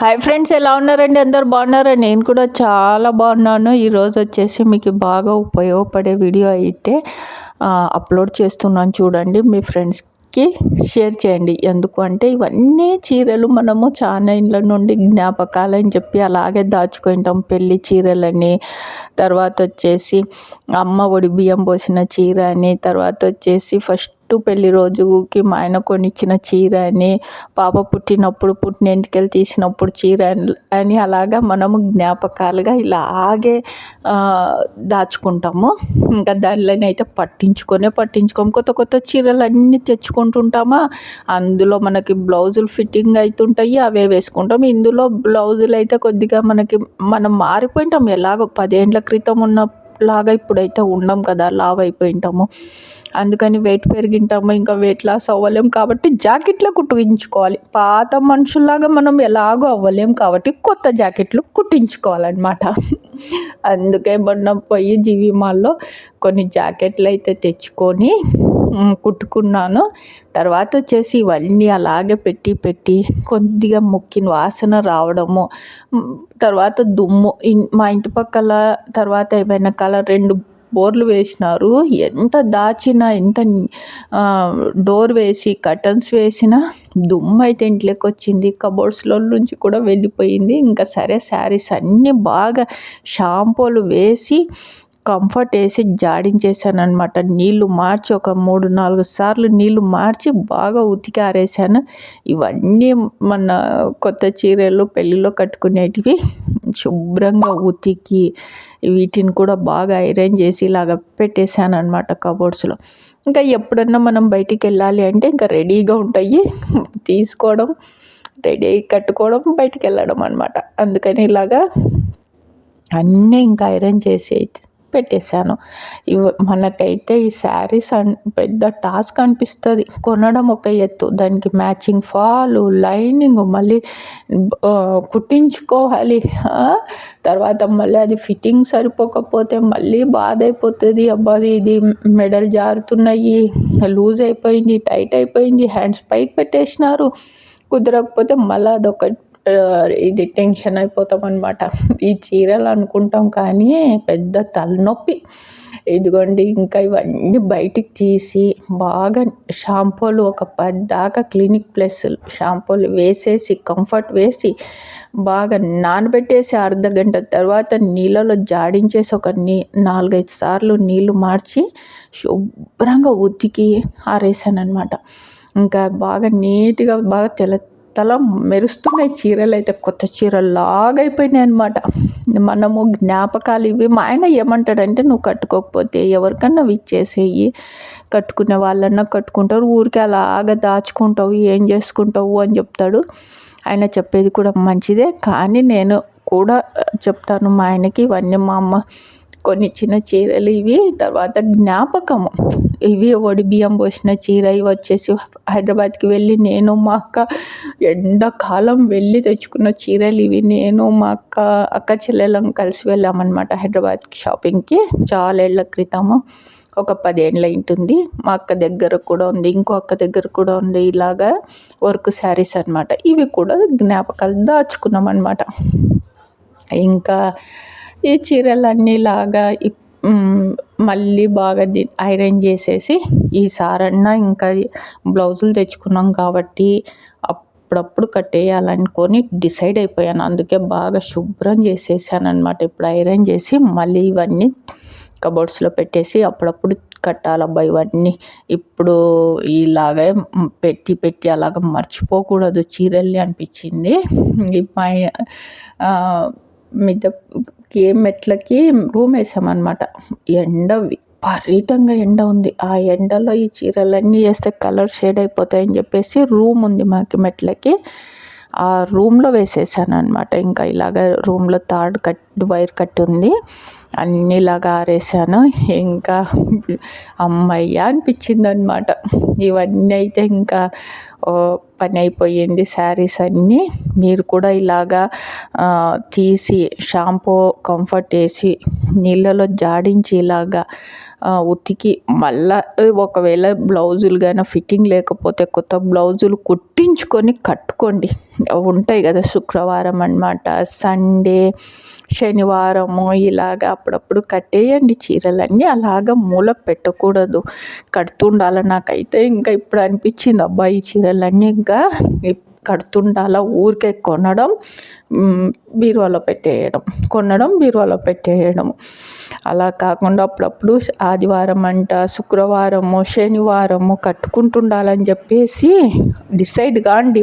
Hi friends ఎలా ఉన్నారండి? అందరు బాగున్నారా? నేను కూడా చాలా బాగున్నాను. ఈరోజు వచ్చేసి మీకు బాగా ఉపయోగపడే వీడియో అయితే అప్లోడ్ చేస్తున్నాను చూడండి. మీ ఫ్రెండ్స్కి షేర్ చేయండి. ఎందుకు అంటే ఇవన్నీ చీరలు మనము చాలా ఇండ్ల నుండి జ్ఞాపకాలు అని చెప్పి అలాగే దాచుకుంటాం. పెళ్ళి చీరలని తర్వాత వచ్చేసి అమ్మ ఒడి బియ్యం పోసిన చీర అని తర్వాత వచ్చేసి ఫస్ట్ పెళ్ళి రోజుకి మా ఆయన కొనిచ్చిన చీర అని పాప పుట్టినప్పుడు పుట్టినెంటికలు తీసినప్పుడు చీర అని- అలాగా మనము జ్ఞాపకాలుగా ఇలాగే దాచుకుంటాము. ఇంకా దానిలోనే అయితే పట్టించుకొనే పట్టించుకోము. కొత్త కొత్త చీరలు అన్నీ తెచ్చుకుంటుంటామా? అందులో మనకి బ్లౌజులు ఫిట్టింగ్ అవుతుంటాయి అవే వేసుకుంటాం. ఇందులో బ్లౌజులు అయితే కొద్దిగా మనకి మనం మారిపోయింటాం. ఎలాగో పదేండ్ల క్రితం ఉన్న లాగా ఇప్పుడైతే ఉండం కదా లావ్ అయిపోయింటాము. అందుకని వెయిట్ పెరిగింటాము ఇంకా వెయిట్ లాస్ అవ్వలేం కాబట్టి జాకెట్లు కుట్టించుకోవాలి. పాత మనుషుల్లాగా మనం ఎలాగో అవ్వలేం కాబట్టి కొత్త జాకెట్లు కుట్టించుకోవాలన్నమాట. అందుకే మొన్న పోయి జీవి మాల్లో కొన్ని జాకెట్లు అయితే తెచ్చుకొని కుట్టుకున్నాను. తర్వాత వచ్చేసి ఇవన్నీ అలాగే పెట్టి పెట్టి కొద్దిగా ముక్కిన వాసన రావడము తర్వాత దుమ్ము మా ఇంటి పక్కల తర్వాత ఏమైనా కలర్ రెండు బోర్లు వేసినారు. ఎంత దాచినా ఎంత డోర్ వేసి కర్టన్స్ వేసినా దుమ్ము అయితే ఇంట్లోకి వచ్చింది. కబోర్డ్స్లో నుంచి కూడా వెళ్ళిపోయింది. ఇంకా సరే శారీస్ అన్నీ బాగా షాంపూలు వేసి కంఫర్ట్ వేసి జాడించేసాను అనమాట నీళ్ళు మార్చి ఒక మూడు నాలుగు సార్లు నీళ్ళు మార్చి బాగా ఉతికి ఆరేసాను ఇవన్నీ మన కొత్త చీరలు పెళ్ళిలో కట్టుకునేటివి శుభ్రంగా ఉతికి వీటిని కూడా బాగా ఐరన్ చేసి ఇలాగ పెట్టేశాను అనమాట కబోర్డ్స్లో. ఇంకా ఎప్పుడన్నా మనం బయటికి వెళ్ళాలి అంటే ఇంకా రెడీగా ఉంటాయి. తీసుకోవడం రెడీ కట్టుకోవడం బయటికి వెళ్ళడం అనమాట అందుకని ఇలాగా అన్నీ ఇంకా ఐరన్ చేసి అయితే పెట్టేశాను. ఇవ మనకైతే ఈ శారీస్ పెద్ద టాస్క్ అనిపిస్తుంది. కొనడం ఒక ఎత్తు. దానికి మ్యాచింగ్ ఫాలు లైనింగ్ మళ్ళీ కుట్టించుకోవాలి. తర్వాత మళ్ళీ అది ఫిట్టింగ్ సరిపోకపోతే మళ్ళీ బాధ అయిపోతుంది అబ్బా ఇది మెడల్ జారుతున్నాయి. లూజ్ అయిపోయింది టైట్ అయిపోయింది. హ్యాండ్స్ పైకి పెట్టేసినారు. కుదరకపోతే మళ్ళీ అదొకటి ఇది టెన్షన్ అయిపోతాం అనమాట ఈ చీరలు అనుకుంటాం కానీ పెద్ద తలనొప్పి. ఇదిగోండి ఇంకా ఇవన్నీ బయటికి తీసి బాగా షాంపూలు ఒక పది దాకా క్లినిక్ ప్లస్ షాంపూలు వేసేసి కంఫర్ట్ వేసి బాగా నానబెట్టేసి అర్ధ గంట తర్వాత నీళ్ళలో జాడించేసి ఒక నీ నాలుగైదు సార్లు నీళ్ళు మార్చి శుభ్రంగా ఉతికి ఆరేసాను అనమాట ఇంకా బాగా నీట్గా బాగా తెల్ల తల మెరుస్తున్నాయి చీరలు అయితే కొత్త చీరలు లాగా అయిపోయినాయి అనమాట మనము జ్ఞాపకాలు ఇవి మా ఆయన ఏమంటాడంటే నువ్వు కట్టుకోకపోతే ఎవరికన్నా ఇచ్చేసేయి కట్టుకునే వాళ్ళన్నా కట్టుకుంటారు. ఊరికే అలాగా దాచుకుంటావు. ఏం చేసుకుంటావు? అని చెప్తాడు. ఆయన చెప్పేది కూడా మంచిదే. కానీ నేను కూడా చెప్తాను మా ఆయనకి ఇవన్నీ మా అమ్మ కొన్ని చిన్న చీరలు ఇవి తర్వాత జ్ఞాపకము. ఇవి ఒడి బియ్యం పోసిన చీర ఇవి వచ్చేసి హైదరాబాద్కి వెళ్ళి నేను మా అక్క ఎండాకాలం వెళ్ళి తెచ్చుకున్న చీరలు ఇవి. నేను మా అక్క అక్క చెల్లెలం కలిసి వెళ్ళామన్నమాట హైదరాబాద్కి షాపింగ్కి. చాలా ఏళ్ళ క్రితము ఒక పదేళ్ళ ఉంటుంది మా అక్క దగ్గర కూడా ఉంది ఇంకో అక్క దగ్గర కూడా ఉంది ఇలాగా వర్క్ శారీస్ అన్నమాట. ఇవి కూడా జ్ఞాపకాలు దాచుకున్నాం అనమాట ఇంకా ఈ చీరలన్నీ లాగా ఇప్- మళ్ళీ బాగా ది ఐరన్ చేసేసి ఈసారన్నా ఇంకా బ్లౌజులు తెచ్చుకున్నాం కాబట్టి అప్పుడప్పుడు కట్టేయాలనుకొని డిసైడ్ అయిపోయాను. అందుకే బాగా శుభ్రం చేసేసాను అనమాట ఇప్పుడు ఐరన్ చేసి మళ్ళీ ఇవన్నీ కబోర్డ్స్లో పెట్టేసి అప్పుడప్పుడు కట్టాలబ్బా ఇవన్నీ. ఇప్పుడు ఇలాగే పెట్టి పెట్టి అలాగ మర్చిపోకూడదు చీరల్ని అనిపించింది. ఈ పై మిద్దకి మెట్లకి రూమ్ వేసామన్నమాట. ఎండ విపరీతంగా ఎండ ఉంది. ఆ ఎండలో ఈ చీరలన్నీ వేస్తే కలర్ షేడ్ అయిపోతాయని చెప్పేసి రూమ్ ఉంది మాకు మెట్లకి. ఆ రూమ్లో వేసేసాను అనమాట ఇంకా ఇలాగ రూమ్లో తాడు కట్ వైర్ కట్ ఉంది అన్నీ ఇలాగ ఆరేసాను. ఇంకా అమ్మయ్య అనిపించింది అనమాట ఇవన్నీ అయితే ఇంకా ఓ, పని అయిపోయింది శారీస్ అన్నీ. మీరు కూడా ఇలాగా తీసి షాంపూ కంఫర్ట్ వేసి నీళ్ళలో జాడించి ఇలాగా ఉతికి మళ్ళా ఒకవేళ బ్లౌజులు కానీ ఫిట్టింగ్ లేకపోతే కొత్త బ్లౌజులు కుట్టించుకొని కట్టుకోండి. ఉంటాయి కదా శుక్రవారం అన్నమాట సండే శనివారము ఇలాగ అప్పుడప్పుడు కట్టేయండి చీరలన్నీ. అలాగ మూల పెట్టకూడదు. కడుతుండాలి నాకైతే ఇంకా ఇప్పుడు అనిపించింది అబ్బా ఈ చీరలన్నీ ఇంకా కడుతుండాల? ఊరికే కొనడం బీరువాలో పెట్టేయడం కొనడం బీరువాలో పెట్టేయడం. అలా కాకుండా అప్పుడప్పుడు ఆదివారం అంట శుక్రవారము శనివారము కట్టుకుంటుండాలని చెప్పేసి డిసైడ్ కాండి.